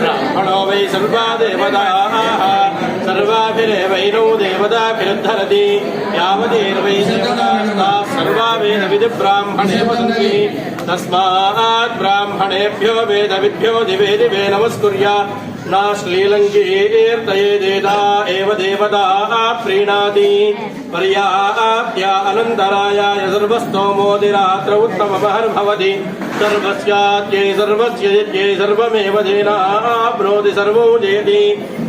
ब्राह्मणो वै सर्वा देवताः सर्वाभिरेवैनौ देवताभिरुद्धरति यावदेर्वै देवतास्ताः सर्वा वेदविधिब्राह्मणे वसन्ति तस्मात् ब्राह्मणेभ्यो वेदविद्भ्यो दिवे दिवे नमस्कुर्या नाश्लीलङ्कीर्तयेदेता एव देवताः प्रीणाति पर्याप्या अनन्तरायाय सर्वस्तोमोदिरात्र उत्तममहर्भवति सर्वस्याद्यै सर्वस्य यज्ञै सर्वमेव धेनाप्नोति सर्वो जयति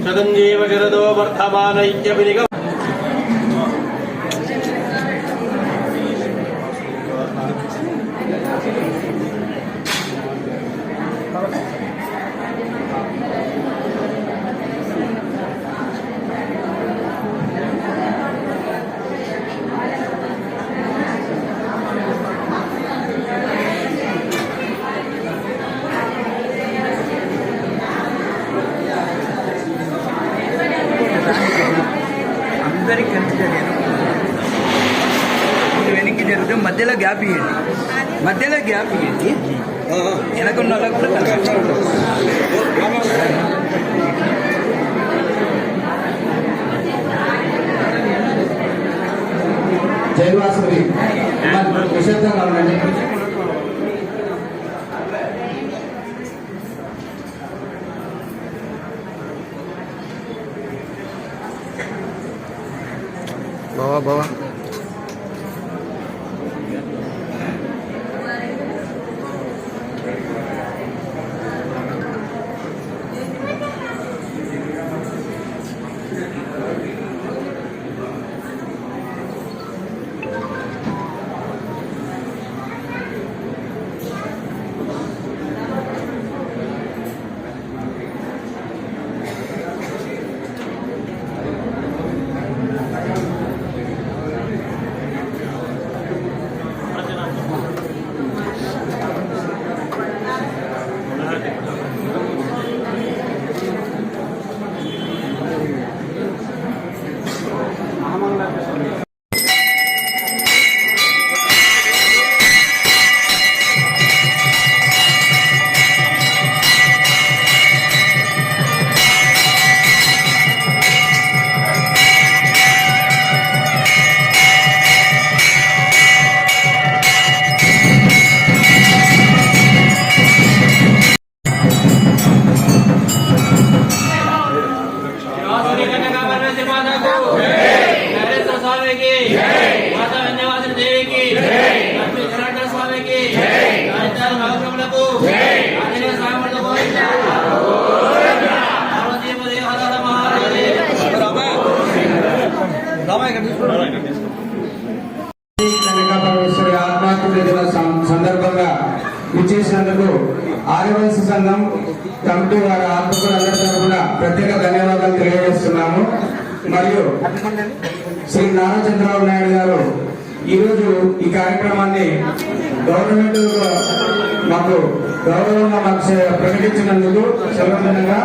शतञ्जीव गिरदो वर्धमानैक्यविनिगम అందరికి కలిసి మీరు వెనక్కి జరుగుతుంది మధ్యలో గ్యాప్ ఇవ్వండి మధ్యలో గ్యాప్ ఇవ్వండి వెనకున్న వాళ్ళకి కూడా కలగాలి నిశ్శబ్దంగా ఉండండి. boa, boa. కన్యకాపరమేశ్వరి నరేంద్ర స్వామికి మాతా వింధ్యవాసిని దేవికి లక్ష్మీ జనార్దన స్వామికి రాజధాని మహాప్రభులకు ఆంజనేయ స్వాములకు సందర్భంగా విచ్చేసినందుకు ఆదివాసీ సంఘం కమిటీ వారి ఆత్మకులందరి తరఫున ప్రత్యేక ధన్యవాదాలు తెలియజేస్తున్నాము. మరియు శ్రీ నారా చంద్రబాబు నాయుడు గారు ఈరోజు ఈ కార్యక్రమాన్ని గవర్నమెంట్ మాకు గౌరవంగా మాకు ప్రకటించినందుకు సెలవుగా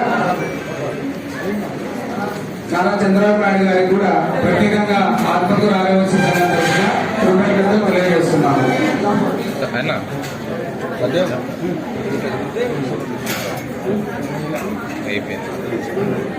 నారా చంద్రబాబు నాయుడు గారికి కూడా ప్రత్యేకంగా ఆత్మకు రాగవలసిన తరఫున కృతజ్ఞతలు తెలియజేస్తున్నాము. అయిపోయింది.